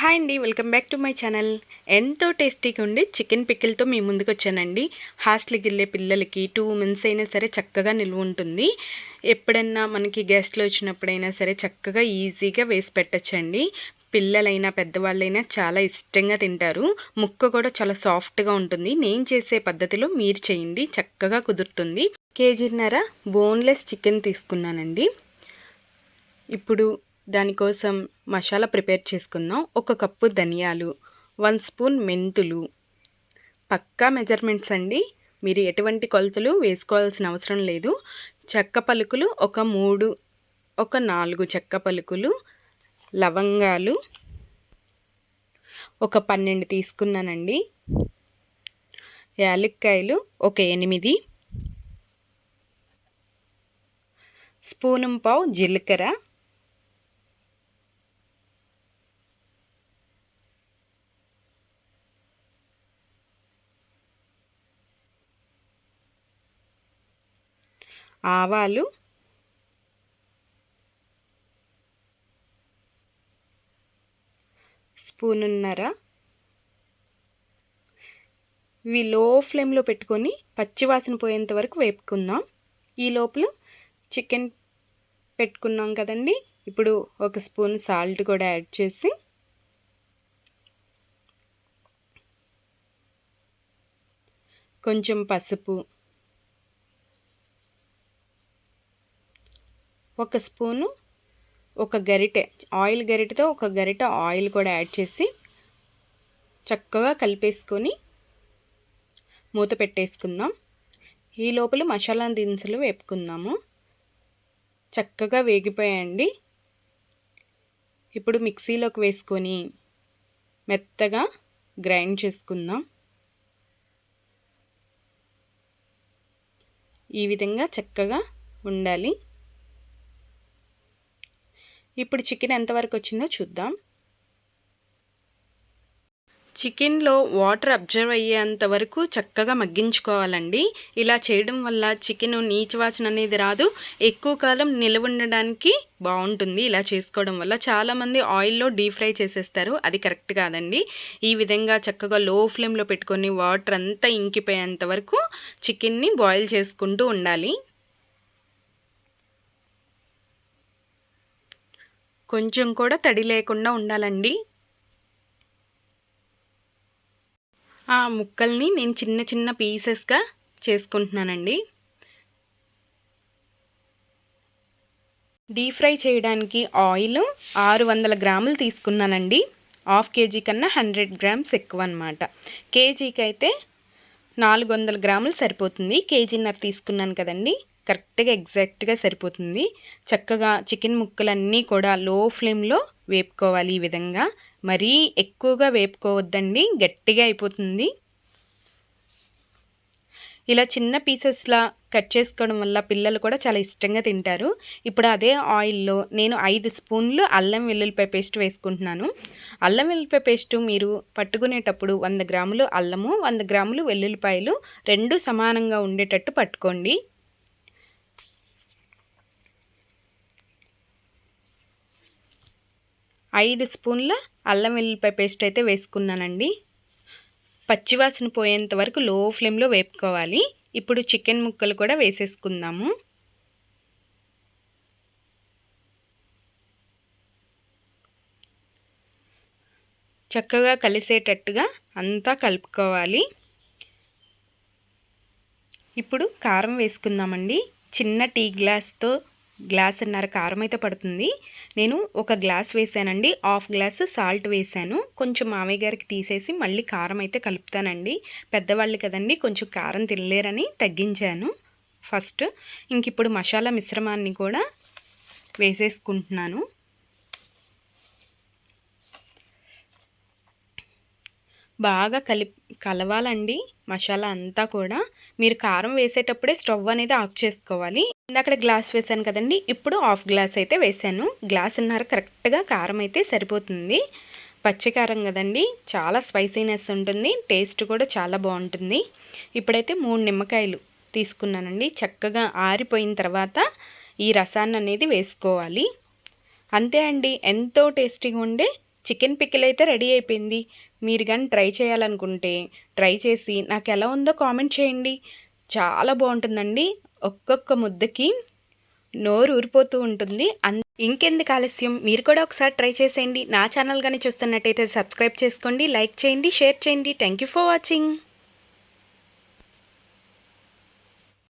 Hi అండి welcome back to my channel. ఎంతో టేస్టీగా ఉండి చికెన్ పికిల్తో మీ ముందుకు వచ్చానండి హాస్టల్కి వెళ్ళే పిల్లలకి టూ మంత్స్ అయినా సరే చక్కగా నిల్వ ఉంటుంది. ఎప్పుడన్నా మనకి గెస్ట్లు వచ్చినప్పుడైనా సరే చక్కగా ఈజీగా వేసి పెట్టచ్చండి. పిల్లలైనా పెద్దవాళ్ళైనా చాలా ఇష్టంగా తింటారు. ముక్క కూడా చాలా సాఫ్ట్గా ఉంటుంది. నేను చేసే పద్ధతిలో మీరు చేయండి. చక్కగా కుదురుతుంది. కేజీన్నర బోన్లెస్ చికెన్ తీసుకున్నానండి. ఇప్పుడు దానికోసం మసాలా ప్రిపేర్ చేసుకుందాం. ఒక కప్పు ధనియాలు వన్ స్పూన్ మెంతులు. పక్కా మెజర్మెంట్స్ అండి. మీరు ఎటువంటి కొలతలు వేసుకోవాల్సిన అవసరం లేదు. చెక్క పలుకులు ఒక మూడు ఒక నాలుగు చెక్క పలుకులు లవంగాలు ఒక పన్నెండు తీసుకున్నానండి. యాలక్కాయలు ఒక ఎనిమిది. స్పూనం పావు జీలకర్ర ఆవాలు స్పూనున్నర. ఇవి లో ఫ్లేమ్లో పెట్టుకొని పచ్చివాసన పోయేంత వరకు వేపుకుందాం. ఈ లోపల చికెన్ పెట్టుకున్నాం కదండి. ఇప్పుడు ఒక స్పూన్ సాల్ట్ కూడా యాడ్ చేసి కొంచెం పసుపు ఒక స్పూను ఒక గరిటె ఆయిల్ గరిటెతో ఒక గరిటె ఆయిల్ కూడా యాడ్ చేసి చక్కగా కలిపేసుకొని మూత పెట్టేసుకుందాం. ఈ లోపల మసాలా దినుసులు వేపుకుందాము. చక్కగా వేగిపోయాయండి. ఇప్పుడు మిక్సీలోకి వేసుకొని మెత్తగా గ్రైండ్ చేసుకుందాం. ఈ విధంగా చక్కగా ఉండాలి. ఇప్పుడు చికెన్ ఎంతవరకు వచ్చిందో చూద్దాం. చికెన్లో వాటర్ అబ్జర్వ్ అయ్యేంత వరకు చక్కగా మగ్గించుకోవాలండి. ఇలా చేయడం వల్ల చికెన్ నీచవాసన అనేది రాదు. ఎక్కువ కాలం నిల్వ ఉండడానికి బాగుంటుంది ఇలా చేసుకోవడం వల్ల. చాలామంది ఆయిల్లో డీప్ ఫ్రై చేసేస్తారు. అది కరెక్ట్ కాదండి. ఈ విధంగా చక్కగా లో ఫ్లేమ్లో పెట్టుకొని వాటర్ అంతా ఇంకిపోయేంత వరకు చికెన్ని బాయిల్ చేసుకుంటూ ఉండాలి. కొంచెం కూడా తడి లేకుండా ఉండాలండి. ఆ ముక్కల్ని నేను చిన్న చిన్న పీసెస్గా చేసుకుంటున్నానండి. డీప్ ఫ్రై చేయడానికి ఆయిల్ ఆరు వందల గ్రాములు తీసుకున్నానండి. హాఫ్ కేజీ కన్నా హండ్రెడ్ గ్రామ్స్ ఎక్కువ అనమాట కేజీకి అయితే నాలుగు వందల గ్రాములు సరిపోతుంది. కేజీన్నర తీసుకున్నాను కదండి. కరెక్ట్గా ఎగ్జాక్ట్గా సరిపోతుంది. చక్కగా చికెన్ ముక్కలన్నీ కూడా లో ఫ్లేమ్లో వేపుకోవాలి ఈ విధంగా. మరీ ఎక్కువగా వేపుకోవద్దండి గట్టిగా అయిపోతుంది. ఇలా చిన్న పీసెస్లా కట్ చేసుకోవడం వల్ల పిల్లలు కూడా చాలా ఇష్టంగా తింటారు. ఇప్పుడు అదే ఆయిల్లో నేను ఐదు స్పూన్లు అల్లం వెల్లుల్లిపాయ పేస్ట్ వేసుకుంటున్నాను. అల్లం వెల్లుల్లిపాయ పేస్ట్ మీరు పట్టుకునేటప్పుడు వంద గ్రాములు అల్లము వంద గ్రాములు వెల్లుల్లిపాయలు రెండు సమానంగా ఉండేటట్టు పట్టుకోండి. ఐదు స్పూన్ల అల్లం వెల్లుల్లిపాయ పేస్ట్ అయితే వేసుకున్నానండి. పచ్చివాసన పోయేంత వరకు లో ఫ్లేమ్లో వేపుకోవాలి. ఇప్పుడు చికెన్ ముక్కలు కూడా వేసేసుకుందాము. చక్కగా కలిసేటట్టుగా అంతా కలుపుకోవాలి. ఇప్పుడు కారం వేసుకుందామండి. చిన్న టీ గ్లాస్తో గ్లాసున్నర కారం అయితే పడుతుంది. నేను ఒక గ్లాస్ వేసానండి. హాఫ్ గ్లాస్ సాల్ట్ వేసాను. కొంచెం మామయ్య గారికి తీసేసి మళ్ళీ కారం అయితే కలుపుతానండి. పెద్దవాళ్ళు కదండి కొంచెం కారం తినలేరని తగ్గించాను. ఫస్ట్ ఇంక ఇప్పుడు మసాలా మిశ్రమాన్ని కూడా వేసేసుకుంటున్నాను. బాగా కలి కలవాలండి మసాలా అంతా కూడా. మీరు కారం వేసేటప్పుడే స్టవ్ అనేది ఆఫ్ చేసుకోవాలి. అక్కడ గ్లాస్ వేసాను కదండి ఇప్పుడు హాఫ్ గ్లాస్ అయితే వేసాను గ్లాస్ ఉన్నారు కరెక్ట్గా కారం అయితే సరిపోతుంది. పచ్చికారం కదండి చాలా స్పైసీనెస్ ఉంటుంది టేస్ట్ కూడా చాలా బాగుంటుంది. ఇప్పుడైతే మూడు నిమ్మకాయలు తీసుకున్నానండి చక్కగా ఆరిపోయిన తర్వాత ఈ రసాన్ని అనేది వేసుకోవాలి. అంతే అండి ఎంతో టేస్టీగా ఉండే చికెన్ పిక్కిల్ అయితే రెడీ అయిపోయింది. మీరు కానీ ట్రై చేయాలనుకుంటే ట్రై చేసి నాకు ఎలా ఉందో కామెంట్ చేయండి. చాలా బాగుంటుందండి. ఒక్కొక్క ముద్దకి నోరు ఊరిపోతూ ఉంటుంది. అన్ ఇంకెందుకు ఆలస్యం? మీరు కూడా ఒకసారి ట్రై చేసేయండి. నా ఛానల్ కానీ చూస్తున్నట్టయితే సబ్స్క్రైబ్ చేసుకోండి లైక్ చేయండి షేర్ చేయండి. Thank you for watching.